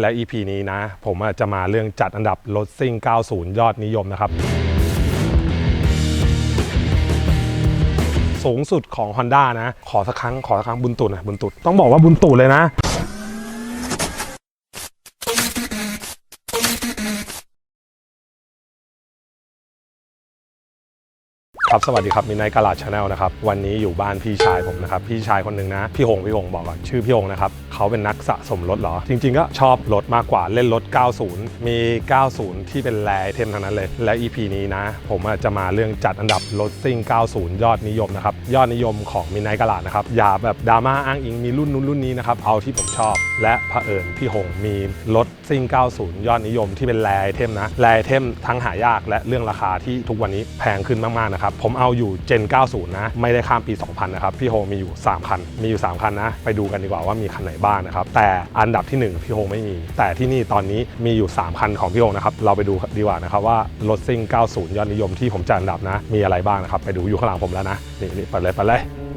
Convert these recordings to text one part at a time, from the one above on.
และ EP นี้นะ ผมอะจะมาเรื่องจัดอันดับรถซิ่ง 90 ยอดนิยมนะครับ สูงสุดของ Honda นะ ขอสักครั้ง ขอสักครั้งบุญตุนนะบุญตุนต้องบอกว่าบุญตุนเลยนะ ครับสวัสดีครับมินไนกาลาดชาแนลนะครับวันนี้อยู่บ้านพี่ชายผมนะครับพี่ชายคนหนึ่งนะพี่หงพี่หงบอกก่อนชื่อพี่หงนะครับเขาเป็นนักสะสมรถเหรอ จริง ๆ ก็ชอบรถมากกว่าเล่นรถ 90 มี 90 ที่เป็นแรไอเทมทั้งนั้นเลย และ EP นี้นะ ผมจะมาเรื่องจัดอันดับรถซิ่ง 90 ยอดนิยมนะครับยอดนิยมของมินไนกาลาดนะครับอย่าแบบดราม่าอ้างอิงมีรุ่นนู้นรุ่นนี้นะครับเอาที่ผมชอบ และเผอิญพี่หงมีรถซิ่ง 90 ยอดนิยมที่เป็นแรไอเทมนะแรไอเทมทั้งหายากและเรื่องราคาที่ทุกวันนี้แพงขึ้นมากๆนะครับผมเอาอยู่ Gen 90 นะ ไม่ได้ข้ามปี 2000 นะครับ พี่โฮมีอยู่ 3 คัน มีอยู่ 3 คันนะ ไปดูกันดีกว่าว่ามีคันไหนบ้างนะครับ แต่อันดับที่ 1 พี่โฮไม่มี แต่ที่นี่ตอนนี้มีอยู่ 3 คันของพี่โฮนะครับ เราไปดูดีกว่านะครับว่ารถซิ่ง 90 ยอดนิยมที่ผมจัดอันดับนะ มีอะไรบ้างนะครับ ไปดูอยู่ข้างหลังผมแล้วนะ นี่นไปเลยไปเลย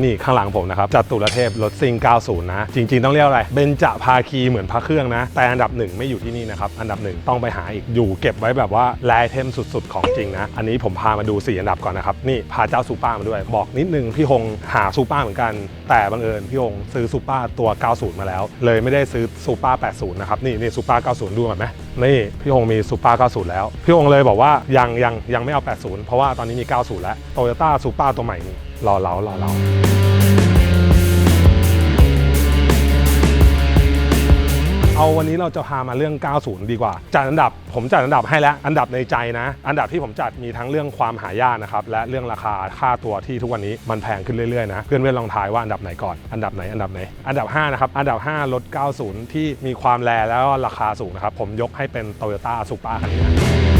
นนี้นี่ข้างหลังผมนะครับจัตุรเทพรถซิง 90 นะ จริง ๆ ต้องเรียกอะไรเบนจะภาคีเหมือนพระเครื่องนะ แต่อันดับหนึ่งไม่อยู่ที่นี่นะครับอันดับหนึ่งต้องไปหาอีกอยู่เก็บไว้แบบว่าแลายเทมสุดๆ ของจริงนะ อันนี้ผมพามาดู 4 อันดับก่อนนะครับนี่พาเจ้าซูเปอร์มาด้วย บอกนิดนึงพี่ฮงหาซูเปอร์เหมือนกัน แต่บังเอิญพี่ฮงซื้อซูเปอร์ตัว 90 มาแล้ว เลยไม่ได้ซื้อซูเปอร์80 นะครับนี่นี่ซูเปอร์90 ดูก่อนไหมนี่พี่ฮงมีซูเปอร์90 แล้ว พี่ฮงเลยบอกว่ายังยังยังไม่เอา 80 เพราะว่าตอนนี้มี 90 แล้วโตโยต้าซูเปอร์ตัวใหม่นี่รอเรารอเรา เอาวันนี้เราจะพามาเรื่อง 90 ดีกว่า จัดอันดับผมจัดอันดับให้แล้ว อันดับในใจนะ อันดับที่ผมจัดมีทั้งเรื่องความหายากนะครับ และเรื่องราคาค่าตัวที่ทุกวันนี้มันแพงขึ้นเรื่อยๆนะ เพื่อนๆลองทายว่าอันดับไหนก่อน อันดับไหน อันดับไหน อันดับ 5 นะครับ อันดับ 5 รถ 90 ที่มีความแรงแล้วก็ราคาสูงนะครับ ผมยกให้เป็น Toyota Supra คันนี้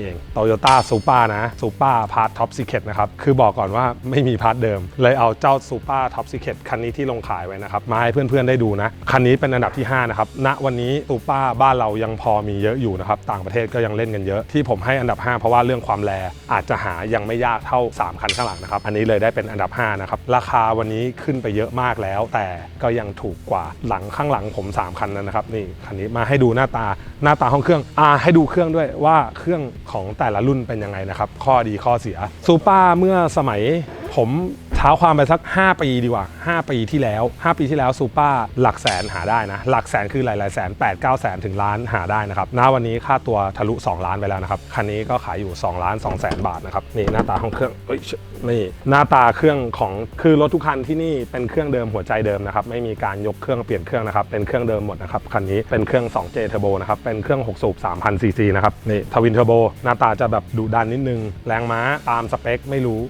นี่เอง Toyota Supra นะ Supra Part Top Secret นะครับ คือบอกก่อนว่าไม่มีพาร์ทเดิม เลยเอาเจ้า Supra Top Secret คันนี้ที่ลงขายไว้นะครับ มาให้เพื่อนๆได้ดูนะ คันนี้เป็นอันดับที่ 5 นะครับ ณวันนี้ Supra บ้านเรายังพอมีเยอะอยู่นะครับ ต่างประเทศก็ยังเล่นกันเยอะที่ผมให้อันดับ 5 เพราะว่าเรื่องความแรอาจจะหายังไม่ยากเท่า 3 คันข้างหลังนะครับอันนี้เลยได้เป็นอันดับ 5 นะครับราคาวันนี้ขึ้นไปเยอะมากแล้ว แต่ก็ยังถูกกว่าหลังข้างหลังผม 3 คันนั้นนะครับนี่คันนี้มาให้ดูหน้าตาหน้าตาห้องเครื่องอ่าให้ดูเครื่องด้วยว่าเครื่องของแต่ละรุ่นเป็นยังไงนะครับ ข้อดีข้อเสียซูเปอร์เมื่อสมัย ผมเท้าความไปสัก 5 ปีดีกว่า 5 ปีที่แล้ว 5 ปีที่แล้วซูเปอร์หลักแสนหาได้นะ หลักแสนคือหลายๆแสน8 9แสนถึงล้านหาได้นะครับณวันนี้ค่าตัวทะลุ 2 ล้านไปแล้วนะครับ คันนี้ก็ขายอยู่ 2 ล้าน2แสนบาทนะครับ นี่หน้าตาห้องเครื่องเอ้ยนี่หน้าตาเครื่องของคือรถทุกคันที่นี่เป็นเครื่องเดิมหัวใจเดิมนะครับ ไม่มีการยกเครื่องเปลี่ยนเครื่องนะครับ เป็นเครื่องเดิมหมดนะครับ คันนี้เป็นเครื่อง 2J Turbo นะครับ เป็นเครื่อง6สูบ3,000ซีซีนะครับ นี่ทวินเทอร์โบหน้าตาจะแบบดุดันนิดนึง แรงม้าตามสเปคไม่รู้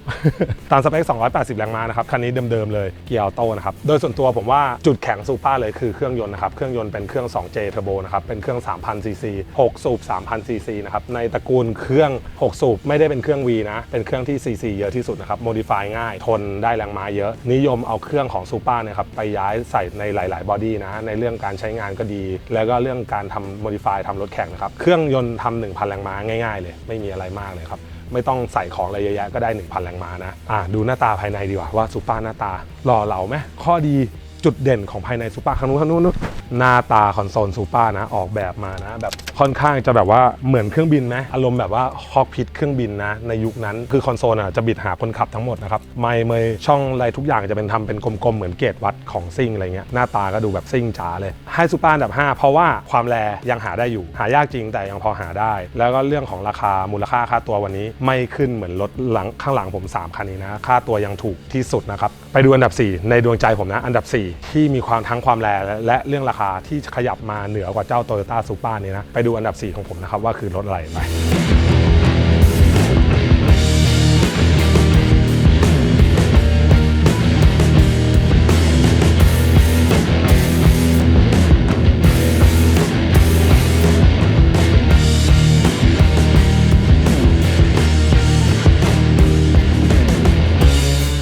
ตามสเปค 280 แรงม้านะครับ คันนี้เดิมๆเลย เกียร์ออโต้นะครับ โดยส่วนตัวผมว่าจุดแข็งซูเปอร์เลยคือเครื่องยนต์นะครับ เครื่องยนต์เป็นเครื่อง 2J Turbo นะครับ เป็นเครื่อง 3,000 ซีซี 6 สูบ 3,000 ซีซีนะครับ ในตระกูลเครื่อง 6 สูบไม่ได้เป็นเครื่อง V นะ เป็นเครื่องที่ซีซีเยอะที่สุดนะครับ โมดิฟายง่าย ทนได้แรงม้าเยอะ นิยมเอาเครื่องของซูเปอร์เนี่ยครับไปย้ายใส่ในหลาย ๆ บอดี้นะ ในเรื่องการใช้งานก็ดี แล้วก็เรื่องการทำโมดิฟายทำรถแข่งนะครับ เครื่องยนต์ทำ1,000 แรงม้าง่าย ๆ เลย ไม่มีอะไรมากเลยครับ ไม่ต้องใส่ของอะไรเยอะแยะก็ได้ 1,000 แรงม้านะอะดูหน้าตาภายในดีกว่าว่าซูเปอร์หน้าตาหล่อเหลาไหมข้อดี จุดเด่นของภายในซูเปอร์ข้างนู้นข้างนู้นนู้นหน้าตาคอนโซลซูเปอร์นะออกแบบมานะแบบค่อนข้างจะแบบว่าเหมือนเครื่องบินไหมอารมณ์แบบว่าฮอกพิทเครื่องบินนะในยุคนั้นคือคอนโซลอะจะบิดหาคนขับทั้งหมดนะครับไม่เมยช่องอะไรทุกอย่างจะเป็นทำเป็นกลมๆเหมือนเกจวัดของซิ่งอะไรเงี้ยหน้าตาก็ดูแบบซิ่งจ๋าเลยให้ซูเปอร์อันดับ 5 เพราะว่าความแรยังหาได้อยู่ หายากจริงแต่ยังพอหาได้ แล้วก็เรื่องของราคามูลค่าค่าตัววันนี้ไม่ขึ้นเหมือนรถหลังข้างหลังผม 3คันนี้นะค่าตัวยังถูกที่สุดนะครับไปดูอันดับ 4 ในดวงใจผมนะอันดับ 4ที่มีความทั้งความแรงและเรื่องราคาที่ขยับมาเหนือกว่าเจ้า Toyota Supra นี้นะ ไปดูอันดับ 4 ของผมนะครับ ว่าคือรถอะไรไป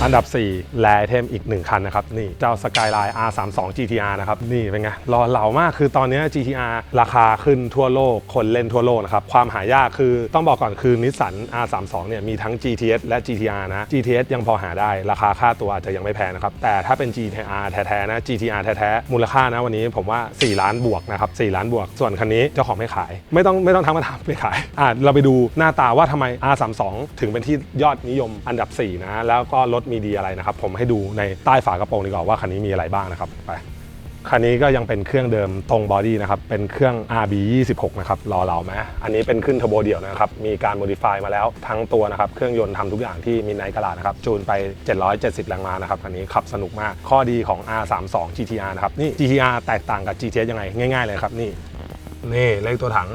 อันดับ 4 แลเทมอีก 1 คันนะครับ นี่เจ้า Skyline R32 GTR นะครับ นี่เป็นไง รอเหล่ามากคือตอนนี้ GTR ราคาขึ้นทั่วโลก คนเล่นทั่วโลกนะครับ ความหายากคือต้องบอกก่อนคือนิสสัน R32 เนี่ยมีทั้ง GTS และ GTR นะ GTS ยังพอหาได้ ราคาค่าตัวอาจจะยังไม่แพงนะครับ แต่ถ้าเป็น GTR แท้ๆนะ GTR แท้ๆมูลค่านะวันนี้ผมว่า 4 ล้านบวกนะครับ4ล้านบวก ส่วนคันนี้เจ้าของไม่ขาย ไม่ต้องไม่ต้องทักมาถามไม่ขายอะเราไปดูหน้าตาว่าทำไม R32 ถึงเป็นที่ยอดนิยมอันดับ 4 นะ แล้วก็รถมีดีอะไรนะครับ ผมให้ดูในใต้ฝากระโปรงดีกว่าว่าคันนี้มีอะไรบ้างนะครับไปคันนี้ก็ยังเป็นเครื่องเดิมตรงบอดี้นะครับ เป็นเครื่อง RB 26นะครับรอเราไหมอันนี้เป็นขึ้นเทอร์โบเดี่ยวนะครับ มีการโมดิฟายมาแล้วทั้งตัวนะครับ เครื่องยนต์ทำทุกอย่างที่มีในกระดาษนะครับ จูนไป 770 แรงม้านะครับ คันนี้ขับสนุกมาก ข้อดีของ R32 GTR นะครับ นี่ GTR แตกต่างกับ GTS ยังไง ง่ายๆเลยครับ นี่ นี่เลขตัวถัง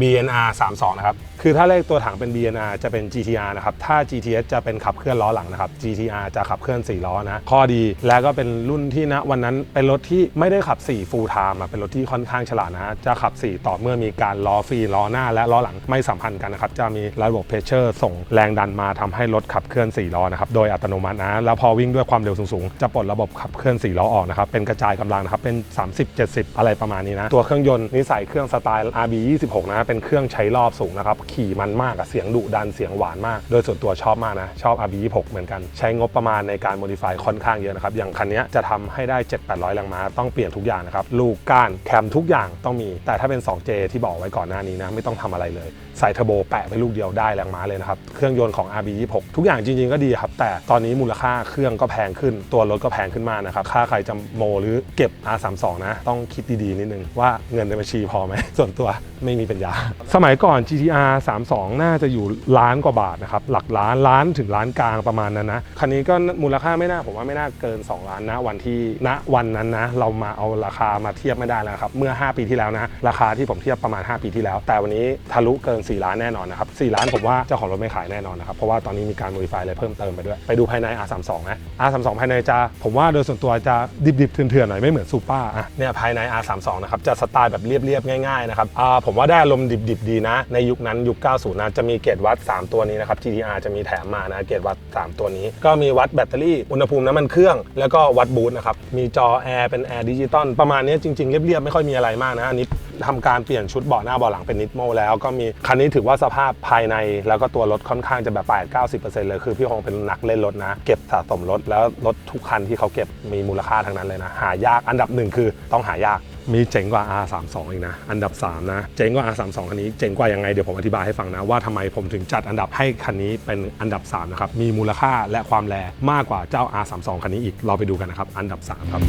BNR 32นะครับ คือถ้าเลขตัวถังเป็น BNR จะเป็น GTR นะครับ ถ้า GTS จะเป็นขับเคลื่อนล้อหลังนะครับ GTR จะขับเคลื่อน 4 ล้อนะ ข้อดีแล้วก็เป็นรุ่นที่ณวันนั้นเป็นรถที่ไม่ได้ขับ 4 full time อะเป็นรถที่ค่อนข้างฉลาดนะ จะขับ 4 ต่อเมื่อมีการล้อฟรีล้อหน้าและล้อหลังไม่สัมพันธ์กันนะครับ จะมีระบบเพชเชอร์ส่งแรงดันมาทำให้รถขับเคลื่อน 4 ล้อนะครับ โดยอัตโนมัตินะ แล้วพอวิ่งด้วยความเร็วสูงๆ จะปลดระบบขับเคลื่อน 4 ล้อออกนะครับ เป็นกระจายกำลังนะครับ เป็น 30 70 อะไรประมาณนี้นะ ตัวเครื่องยนต์นิสัยเครื่องสไตล์ RB 26นะ เป็นเครื่องใช้รอบสูงนะครับขี่มันมากอะเสียงดุดันเสียงหวานมาก โดยส่วนตัวชอบมากนะ ชอบ RB 26 เหมือนกัน ใช้งบประมาณในการโมดิฟายค่อนข้างเยอะนะครับ อย่างคันนี้จะทำให้ได้ 7-800แรงม้าต้องเปลี่ยนทุกอย่างนะครับ ลูกก้านแคมทุกอย่างต้องมี แต่ถ้าเป็น 2J ที่บอกไว้ก่อนหน้านี้นะ ไม่ต้องทำอะไรเลย ใส่เทอร์โบแปะไปลูกเดียวได้แรงม้าเลยนะครับ เครื่องยนต์ของ RB 26 ทุกอย่างจริง ๆก็ดีครับแต่ตอนนี้มูลค่าเครื่องก็แพงขึ้น ตัวรถก็แพงขึ้นมากนะครับค่าใครจะโมหรือเก็บ R32 นะต้องคิดดีๆนิดนึงว่าเงินในบัญชีพอไหมส่วนตัวไม่มีปัญญา สมัยก่อน GTR 32 น่าจะอยู่ล้านกว่าบาทนะครับ หลักล้านล้านถึงล้านกลางประมาณนั้นนะ คันนี้ก็มูลค่าไม่น่าผมว่าไม่น่าเกิน 2 ล้านนะวันที่ณวันนั้นนะ เรามาเอาราคามาเทียบไม่ได้แล้วครับ เมื่อ 5 ปีที่แล้วนะ ราคาที่ผมเทียบประมาณ 5 ปีที่แล้ว แต่วันนี้ทะลุเกิน 4 ล้านแน่นอนนะครับ 4 ล้านผมว่าเจ้าของรถไม่ขายแน่นอนนะครับ เพราะว่าตอนนี้มีการโมดิฟายอะไรเพิ่มเติมไปด้วย ไปดูภายใน R32 นะ R32 ภายในจะ ผมว่าโดยส่วนตัวจะดิบๆเถื่อนๆหน่อยไม่เหมือนซูเปอร์อะเนี่ยภายใน R32 นะครับจะสไตล์แบบเรียบๆง่ายๆนะครับอ่าผมว่าได้อารมณ์ดิบๆดีนะในยุคนั้นยค 90 นะ จะมีเกจวัด 3 ตัวนี้นะครับ GTR จะมีแถมมานะเกจวัด 3 ตัวนี้ ก็มีวัดแบตเตอรี่ อุณหภูมิน้ำมันเครื่อง แล้วก็วัดบูทนะครับ มีจอแอร์เป็นแอร์ดิจิตอลประมาณนี้จริงๆ เรียบๆ ไม่ค่อยมีอะไรมากนะ อันนี้ทำการเปลี่ยนชุดเบาะหน้าเบาะหลังเป็นนิดโมแล้วก็มีคันนี้ถือว่าสภาพภายใน แล้วก็ตัวรถค่อนข้างจะแบบ8 90 เลยคือพี่คงเป็นนักเล่นรถนะ เก็บสะสมรถแล้วรถทุกคันที่เขาเก็บมีมูลค่าทั้งนั้นเลยนะหายากอันดับหนึ่งคือต้องหายาก มีเจ๋งกว่า R32 อีกนะ อันดับ 3 นะ เจ๋งกว่า R32 คันนี้ เจ๋งกว่ายังไง เดี๋ยวผมอธิบายให้ฟังนะ ว่าทำไมผมถึงจัดอันดับให้คันนี้เป็นอันดับ 3 นะครับ มีมูลค่าและความแรงมากกว่าเจ้า R32 คันนี้อีก เราไปดูกันนะครับ อันดับ 3 ครับ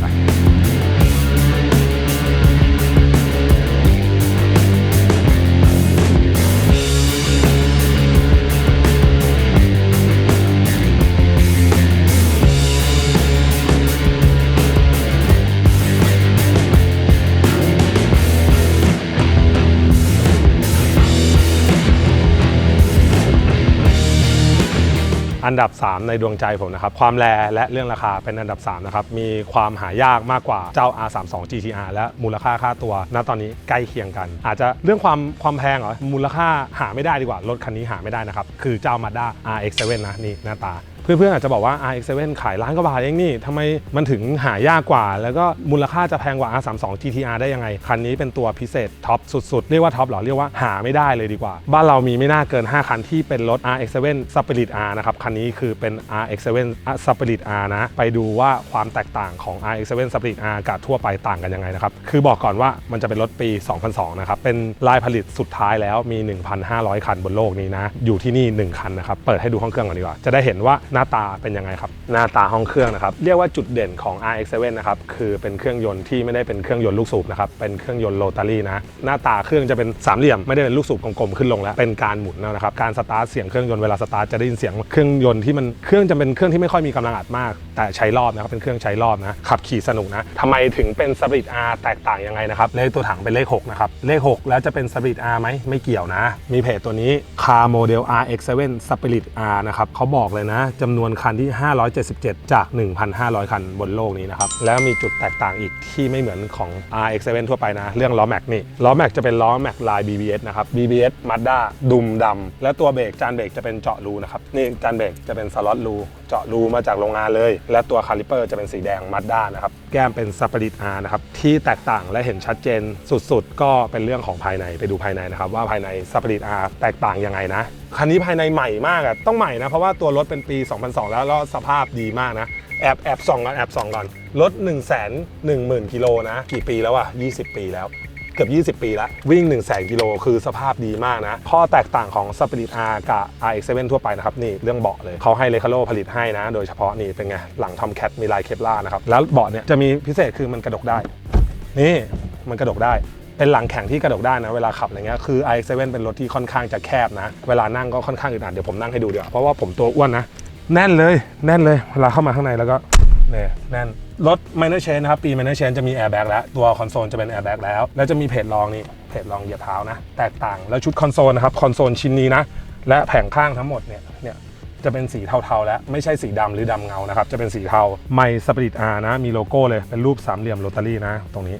อันดับ 3 ในดวงใจผมนะครับ ความแรและเรื่องราคาเป็นอันดับ 3 นะครับ มีความหายากมากกว่าเจ้า R32 GTR และมูลค่าค่าตัวณตอนนี้ใกล้เคียงกัน อาจจะเรื่องความความแพงเหรอมูลค่าหาไม่ได้ดีกว่า รถคันนี้หาไม่ได้นะครับ คือเจ้า Mazda RX-7 นะนี่หน้าตา เพื่อนๆอาจจะบอกว่า RX7 ขายล้านกว่าบาทเองนี่ทำไมมันถึงหายากกว่า แล้วก็มูลค่าจะแพงกว่า R32 GTR ได้ยังไง คันนี้เป็นตัวพิเศษท็อปสุดๆ เรียกว่าท็อปหรอ เรียกว่าหาไม่ได้เลยดีกว่า บ้านเรามีไม่น่าเกิน 5 คันที่เป็นรถ RX7 Spirit R นะครับ คันนี้คือเป็น RX7 Spirit R นะ ไปดูว่าความแตกต่างของ RX7 Spirit R กับทั่วไปต่างกันยังไงนะครับ คือบอกก่อนว่ามันจะเป็นรถปี 2002 นะครับ เป็นลายผลิตสุดท้ายแล้วมี 1,500 คันบนโลกนี้นะ อยู่ที่นี่ 1 คันนะครับ เปิดให้ดูห้องเครื่องก่อนดีกว่า จะได้เห็นว่าน้าตาเป็นยังไงครับ หน้าตาห้องเครื่องนะครับ เรียกว่าจุดเด่นของ RX7 นะครับ คือเป็นเครื่องยนต์ที่ไม่ได้เป็นเครื่องยนต์ลูกสูบนะครับ เป็นเครื่องยนต์โรตารี่นะ หน้าตาเครื่องจะเป็นสามเหลี่ยม ไม่ได้เป็นลูกสูบกลมๆขึ้นลงแล้ว เป็นการหมุนนะครับ การสตาร์ทเสียงเครื่องยนต์เวลาสตาร์ทจะได้ยินเสียงเครื่องยนต์ที่มัน เครื่องจะเป็นเครื่องที่ไม่ค่อยมีกำลังอัดมาก แต่ใช้รอบนะครับ เป็นเครื่องใช้รอบนะ ขับขี่สนุกนะทำไมถึงเป็น Spirit R แตกต่างยังไงนะครับ เลขตัวถังเป็นเลข6นะครับ เลข 6 แล้วจะเป็น Spirit R ไหมไม่เกี่ยวนะ มีเพจตัวนี้ Car Model RX7 Spirit R นะครับเขาบอกเลยนะจำนวนคันที่ 577 จาก 1,500 คันบนโลกนี้นะครับ แล้วมีจุดแตกต่างอีกที่ไม่เหมือนของ RX7 ทั่วไปนะ เรื่องล้อแม็กนี่ล้อแม็กจะเป็นล้อแม็กลาย BBS นะครับ BBS Mazda ดุมดำและตัวเบรกจานเบรกจะเป็นเจาะรูนะครับนี่จานเบรกจะเป็นสล็อตรู เจาะรูมาจากโรงงานเลย และตัวคาลิเปอร์จะเป็นสีแดง Mazda นะครับ แก้มเป็น Spirit R นะครับที่แตกต่างและเห็นชัดเจนสุดๆ ก็เป็นเรื่องของภายในไปดูภายในนะครับ ว่าภายใน Spirit R แตกต่างยังไงนะคันนี้ภายในใหม่มากอะต้องใหม่นะ เพราะว่าตัวรถเป็นปี 2002 แล้วแล้วสภาพดีมากนะแอบแอบส่องกันแอบส่องก่อนรถ 1 1 0 0 0 0กิโลนะ กี่ปีแล้วอะ20 ปีแล้ว เกือบ 20 ปีแล้ว วิ่ง 1 0 0 0 0 0กิโลคือสภาพดีมากนะ ข้อแตกต่างของ Spirit R กับ RX7 ทั่วไปนะครับ นี่เรื่องเบาะเลยเขาให้เลคาโ o ผลิตให้นะ โดยเฉพาะนี่เป็นไง หลังทอมแคทมีลายเคปล่านะครับ แล้วเบาะเนี่ยจะมีพิเศษคือมันกระดกได้ นี่มันกระดกได้เป็นหลังแข็งที่กระดกได้นะเวลาขับอะไรเงี้ยคือ i7 เป็นรถที่ค่อนข้างจะแคบนะ เวลานั่งก็ค่อนข้างอึดอัดเดี๋ยวผมนั่งให้ดูเดี๋ยวเพราะว่าผมตัวอ้วนนะ แน่นเลย แน่นเลย เวลาเข้ามาข้างในแล้วก็เนี่ยแน่น รถ minor c h a n นะครับ ปี minor c h a n จะมี airbag แล้ว ตัวคอนโซลจะเป็น airbag แล้ว แล้วจะมีเพจรองนี่เพจรองเหยียบเท้านะ แตกต่างแล้วชุดคอนโซลนะครับ คอนโซลชิ้นนี้นะ และแผงข้างทั้งหมดเนี่ยเนี่ยจะเป็นสีเทาๆแล้ว ไม่ใช่สีดำหรือดำเงานะครับ จะเป็นสีเทา ไม่สปริตอาร์นะ มีโลโก้เลยเป็นรูปสามเหลี่ยมโรตารี่นะ ตรงนี้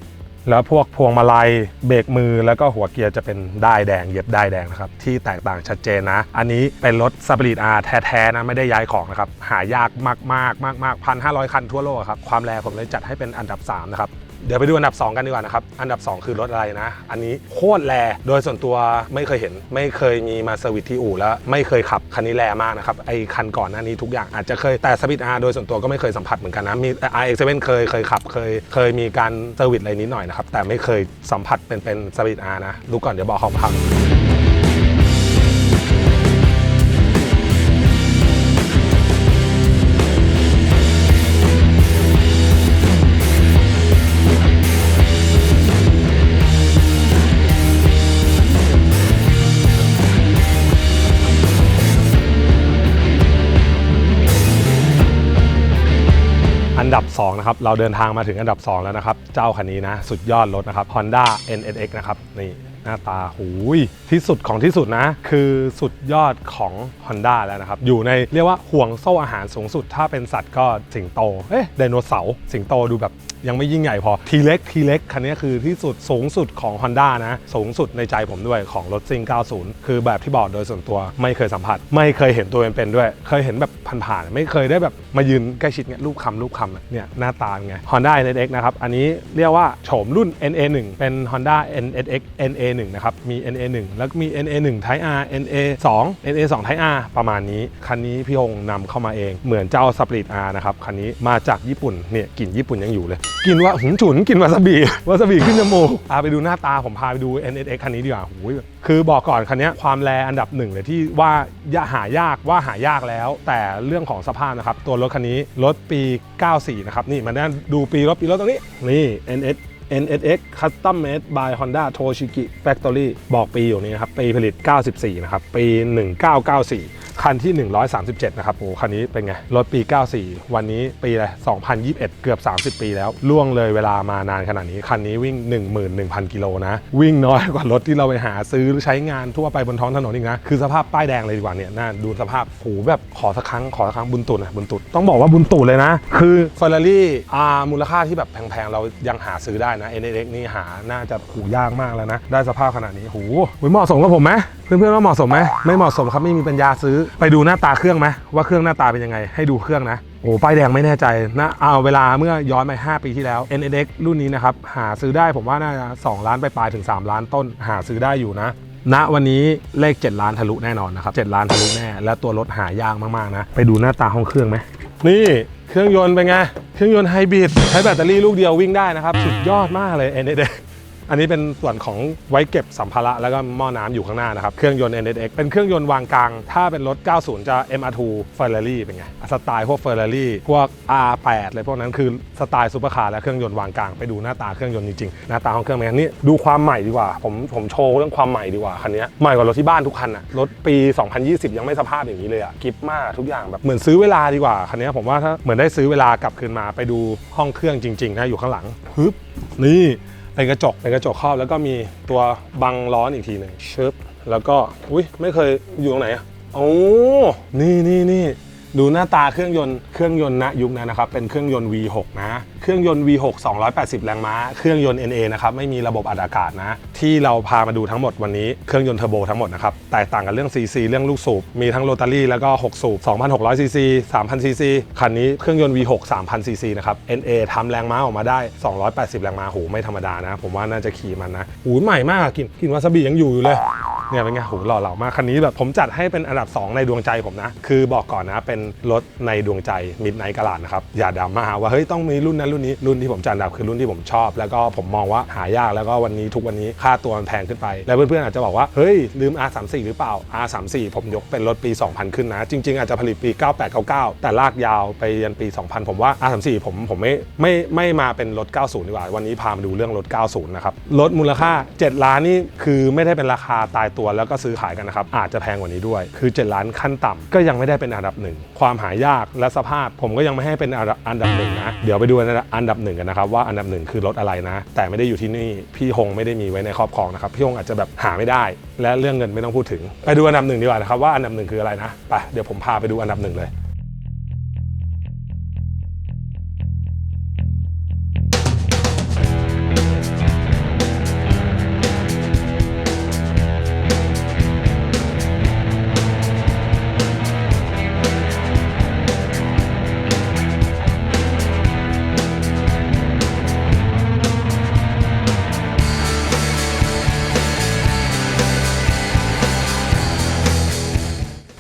แล้วพวกพวงมาลัยเบรกมือแล้วก็หัวเกียร์จะเป็นด้ายแดงเย็บด้ายแดงนะครับ ที่แตกต่างชัดเจนนะ อันนี้เป็นรถสปริตอาร์แท้ๆนะไม่ได้ย้ายของนะครับ หายากมากๆมากๆพันห้าร้อยคันทั่วโลกครับ ความแรงผมเลยจัดให้เป็นอันดับ 3 นะครับ เดี๋ยวไปดูอันดับ 2 กันดีกว่านะครับ อันดับ 2 คือรถอะไรนะ อันนี้โคตรแรโดยส่วนตัวไม่เคยเห็น ไม่เคยมีมาเซอร์วิสที่อู่แล้วไม่เคยขับคันนี้แรมากนะครับไอคันก่อนหน้านี้ทุกอย่างอาจจะเคยแต่สปิดอาร์โดยส่วนตัวก็ไม่เคยสัมผัสเหมือนกันนะมีไอเอ็กเเคยเคยขับเคยเคยมีการเซอร์วิสอะไรนิดหน่อยนะครับแต่ไม่เคยสัมผัสเป็นเป็นสปิดอาร์นะดูก่อนเดี๋ยวบอกของพัง ดับ2นะครับเราเดินทางมาถึงอันดับ 2 แล้วนะครับ เจ้าคันนี้นะสุดยอดรถนะครับ Honda NSX นะครับนี่หน้าตาหูยที่สุดของที่สุดนะ คือสุดยอดของ Honda แล้วนะครับ อยู่ในเรียกว่าห่วงโซ่อาหารสูงสุด ถ้าเป็นสัตว์ก็สิงโตเอ๊ะไดโนเสาร์สิงโตดูแบบ ยังไม่ยิ่งใหญ่พอทีเล็กทีเล็กคันนี้คือที่สุดสูงสุดของ Honda นะสูงสุดในใจผมด้วยของรถซิง90 คือแบบที่บอกโดยส่วนตัวไม่เคยสัมผัส ไม่เคยเห็นตัวเป็นๆด้วย เคยเห็นแบบผ่านๆไม่เคยได้แบบมายืนใกล้ชิดเนี่ยรูปคำรูปคำเนี่ยหน้าตาเป็นไง Honda NSX นะครับ อันนี้เรียกว่าโฉมรุ่น NA1 เป็น Honda NSX NA1 นะครับ มี NA1 แล้วก็มี NA1 Type R NA2 NA2 Type R ประมาณนี้ คันนี้พี่ฮงนำเข้ามาเอง เหมือนเจ้า Spirit R นะครับ คันนี้มาจากญี่ปุ่น เนี่ยกลิ่นญี่ปุ่นยังอยู่เลยกินว่าหุนฉุนกินวาซาบิวาซาบิขึ้นจมูกพาไปดูหน้าตาผมพาไปดู NSX คันนี้ดีกว่าหูยคือบอกก่อนคันนี้ความแรอันดับหนึ่งเลยที่ว่าหายากว่าหายากแล้ว แต่เรื่องของสภาพนะครับ ตัวรถคันนี้รถปี 94 นะครับ นี่มันได้ดูปีรถปีรถตรงนี้ นี่ NS NSX Custom Made by Honda Toshiki Factory บอกปีอยู่นี่นะครับ ปีผลิต 94 นะครับ ปี 1994 คันที่ 137 นะครับโอ้คันนี้เป็นไง รถปี 94 วันนี้ปีอะไร2021 เกือบ 30 ปีแล้ว ล่วงเลยเวลามานานขนาดนี้ คันนี้วิ่ง 11,000 กิโลนะ วิ่งน้อยกว่ารถที่เราไปหาซื้อหรือใช้งานทั่วไปบนท้องถนนอีกนะ คือสภาพป้ายแดงเลยดีกว่าเนี่ยน่าดูสภาพหูแบบขอสักครั้ง ขอสักครั้งบุญตุนนะบุญตุนต้องบอกว่าบุญตุนเลยนะ คือ Ferrari อ่ามูลค่าที่แบบแพงๆ เรายังหาซื้อได้นะ NSX นี่หาน่าจะหูยากมากแล้วนะ ได้สภาพขนาดนี้หูเหมาะสมกับผมไหมเพื่อนๆว่าเหมาะสมไหมไม่เหมาะสมครับไม่มีปัญญาซื้อไปดูหน้าตาเครื่องไหมว่าเครื่องหน้าตาเป็นยังไง ให้ดูเครื่องนะโอ้ป้ายแดงไม่แน่ใจนะเอาเวลาเมื่อย้อนไป 5 ปีที่แล้ว NX รุ่นนี้นะครับ หาซื้อได้ผมว่าน่าจะ2ล้านไปปลายถึง 3 ล้านต้น หาซื้อได้อยู่นะณวันนี้เลข 7 ล้านทะลุแน่นอนนะครับ7ล้านทะลุแน่ และตัวรถหายากมากๆนะ ไปดูหน้าตาห้องเครื่องไหมนี่เครื่องยนต์เป็นไง เครื่องยนต์ไฮบริดใช้แบตเตอรี่ลูกเดียววิ่งได้นะครับ สุดยอดมากเลย NX อันนี้เป็นส่วนของไว้เก็บสัมภาระแล้วก็หม้อน้ำอยู่ข้างหน้านะครับ เครื่องยนต์ NSX เป็นเครื่องยนต์วางกลาง ถ้าเป็นรถ 90 จะ MR2 Ferrari เป็นไง สไตล์พวก Ferrari พวก R8 อะไรพวกนั้นคือสไตล์ซูเปอร์คาร์และเครื่องยนต์วางกลาง ไปดูหน้าตาเครื่องยนต์จริงๆ หน้าตาของเครื่องเป็นนี่ดูความใหม่ดีกว่า ผมผมโชว์เรื่องความใหม่ดีกว่าคันนี้ใหม่กว่ารถที่บ้านทุกคันอะรถปี 2020 ยังไม่สภาพอย่างนี้เลยอะกิฟมากทุกอย่างแบบเหมือนซื้อเวลาดีกว่าคันนี้ผมว่าถ้าเหมือนได้ซื้อเวลากลับคืนมาไปดูห้องเครื่องจริงๆนะอยู่ข้างหลังฮึบนี่ เป็นกระจกเป็นกระจกครอบแล้วก็มีตัวบังร้อนอีกทีหนึ่งชึบแล้วก็อุ้ยไม่เคยอยู่ตรงไหนอะโอ้นี่นี่นี่ ดูหน้าตาเครื่องยนต์เครื่องยนต์ณยุคนั้นนะครับเป็นเครื่องยนต์ V6 นะ เครื่องยนต์ V6 280 แรงม้า เครื่องยนต์ NA นะครับไม่มีระบบอัดอากาศนะ ที่เราพามาดูทั้งหมดวันนี้เครื่องยนต์เทอร์โบทั้งหมดนะครับแตกต่างกันเรื่อง CC เรื่องลูกสูบ มีทั้งโรตารี่แล้วก็ 6 สูบ 2,600 cc 3,000 cc คันนี้เครื่องยนต์ V6 3,000 cc นะครับ NA ทำแรงม้าออกมาได้ 280 แรงม้าโหไม่ธรรมดานะ ผมว่าน่าจะขี่มันนะหูใหม่มากกินกินวาซาบิยังอยู่อยู่เลยเนี่ยเป็นไงโหหล่อเหลามากคันนี้แบบผมจัดให้เป็นอันดับ 2 ในดวงใจผมนะ คือบอกก่อนนะเป็นรถในดวงใจมิดไนท์กลาดนะครับ อย่าดราม่าว่าเฮ้ยต้องมีรุ่นนั้นรุ่นนี้รุ่นที่ผมจัดอันดับคือรุ่นที่ผมชอบ แล้วก็ผมมองว่าหายากแล้วก็วันนี้ทุกวันนี้ค่าตัวมันแพงขึ้นไป แล้วเพื่อนๆอาจจะบอกว่าเฮ้ยลืม R34 หรือเปล่า R34 ผมยกเป็นรถปี 2000 ขึ้นนะ จริง ๆ อาจจะผลิตปี 9899 แต่ลากยาวไปยันปี 2000 ผมว่า R34 ผมผมไม่ไม่ไม่มาเป็นรถ 90 ดีกว่า วันนี้พามาดูเรื่องรถ 90 นะครับรถมูลค่า 7 ล้านนี่คือไม่ได้เป็นราคาตายตัวแล้วก็ซื้อขายกันนะครับอาจจะแพงกว่านี้ด้วย คือ 7 ล้านขั้นต่ำก็ยังไม่ได้เป็นอันดับหนึ่ง ความหายากและสภาพ ผมก็ยังไม่ให้เป็นอันดับหนึ่งนะ เดี๋ยวไปดูอันดับหนึ่งกันนะครับว่าอันดับหนึ่งคือรถอะไรนะ แต่ไม่ได้อยู่ที่นี่พี่ฮงไม่ได้มีไว้ในครอบครองนะครับพี่ฮงอาจจะแบบหาไม่ได้ และเรื่องเงินไม่ต้องพูดถึง ไปดูอันดับหนึ่งดีกว่านะครับว่าอันดับหนึ่งคืออะไรนะไปเดี๋ยวผมพาไปดูอันดับหนึ่งเลย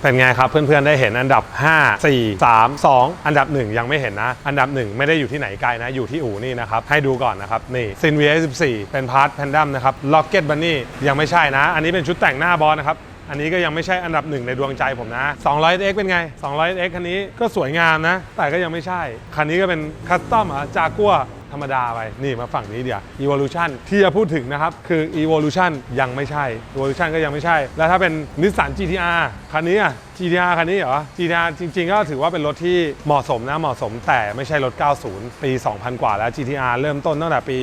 เป็นไงครับเพื่อนๆได้เห็นอันดับ 5 4 3 2 อันดับ 1 ยังไม่เห็นนะ อันดับ 1 ไม่ได้อยู่ที่ไหนไกลนะ อยู่ที่อู่นี่นะครับ ให้ดูก่อนนะครับนี่ซิน V14 เป็นพาร์ทแพนดัมนะครับล็อกเก็ตบันนี่ยังไม่ใช่นะ อันนี้เป็นชุดแต่งหน้าบอสนะครับอันนี้ก็ยังไม่ใช่อันดับหนึ่งในดวงใจผมนะ 200X เป็นไง 200X คันนี้ก็สวยงามนะ แต่ก็ยังไม่ใช่ คันนี้ก็เป็นคัสตอมอะจากัว ธรรมดาไป นี่มาฝั่งนี้เดี๋ยว Evolution ที่จะพูดถึงนะครับ คือ Evolution ยังไม่ใช่ Evolution ก็ยังไม่ใช่ แล้วถ้าเป็น Nissan GTR คันนี้อะ GTR คันนี้เหรอ GTR จริง ๆ ก็ถือว่าเป็นรถที่เหมาะสมนะเหมาะสมแต่ไม่ใช่รถ 90 ปี 2000 กว่าแล้ว GTR เริ่มต้นตั้งแต่ปี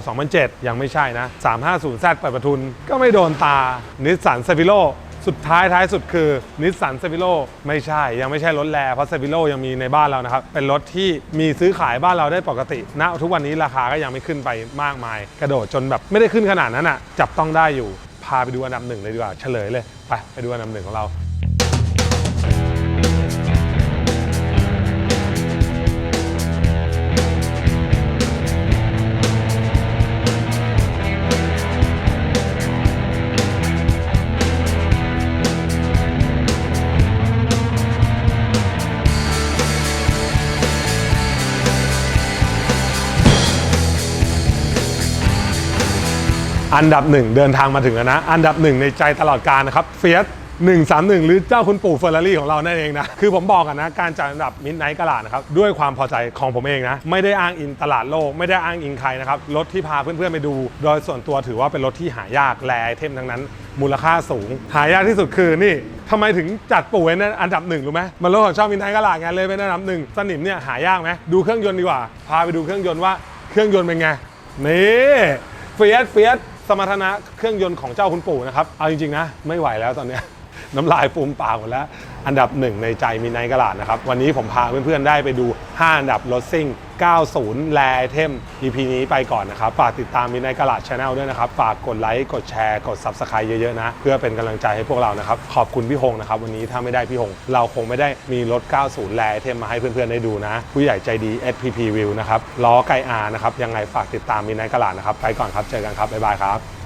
2006-2007 ยังไม่ใช่นะ 350Z เปิดประทุนก็ไม่โดนตา Nissan s e v i l o สุดท้ายท้ายสุดคือนิสสันเซฟิโลไม่ใช่ยังไม่ใช่รถแรเพราะเซฟิโลยังมีในบ้านเรานะครับ เป็นรถที่มีซื้อขายบ้านเราได้ปกติณทุกวันนี้ราคาก็ยังไม่ขึ้นไปมากมาย กระโดดจนแบบไม่ได้ขึ้นขนาดนั้นอะจับต้องได้อยู่พาไปดูอันดับหนึ่งเลยดีกว่าเฉลยเลย ไปไปดูอันดับหนึ่งของเรา อันดับหนึ่งเดินทางมาถึงแล้วนะ อันดับหนึ่งในใจตลอดการนะครับเฟียส131 หรือเจ้าคุณปู่เฟอร์รารี่ของเรานั่นเองนะ คือผมบอกกันนะ การจัดอันดับมิดไนท์กลาดนะครับ ด้วยความพอใจของผมเองนะ ไม่ได้อ้างอิงตลาดโลก ไม่ได้อ้างอิงใครนะครับ รถที่พาเพื่อนๆไปดู โดยส่วนตัวถือว่าเป็นรถที่หายากแลไอเทมทั้งนั้น มูลค่าสูง หายากที่สุดคือนี่ทำไมถึงจัดปู่ไว้ในอันดับหนึ่งรู้ไหมมันรถของชอบมิดไนท์กลาดไงเลยเป็นอันดับหนึ่งสนิมเนี่ยหายากไหมดูเครื่องยนต์ดีกว่า พาไปดูเครื่องยนต์ว่าเครื่องยนต์เป็นไงนี่เฟียสเฟียส สมรรถนะเครื่องยนต์ของเจ้าคุณปู่นะครับ เอาจริงๆนะ ไม่ไหวแล้วตอนเนี้ย น้ำลายฟูมปากหมดแล้ว อันดับหนึ่งในใจมีไนกระลาดนะครับ วันนี้ผมพาเพื่อนๆได้ไปดู 5 อันดับรถซิ่ง 90 แลไอเทม EP นี้ไปก่อนนะครับ ฝากติดตามมินในกระลาดชาแนลด้วยนะครับ ฝากกดไลค์ กดแชร์ กด Subscribe เยอะๆนะ เพื่อเป็นกำลังใจให้พวกเรานะครับ ขอบคุณพี่หงนะครับ วันนี้ถ้าไม่ได้พี่หง เราคงไม่ได้มีรถ 90 แลไอเทมมาให้เพื่อนๆได้ดูนะ ผู้ใหญ่ใจดี SPP View นะครับล้อไกอานะครับยังไงฝากติดตามมินในกระลาดนะครับไปก่อนครับเจอกันครับบ๊ายบายครับ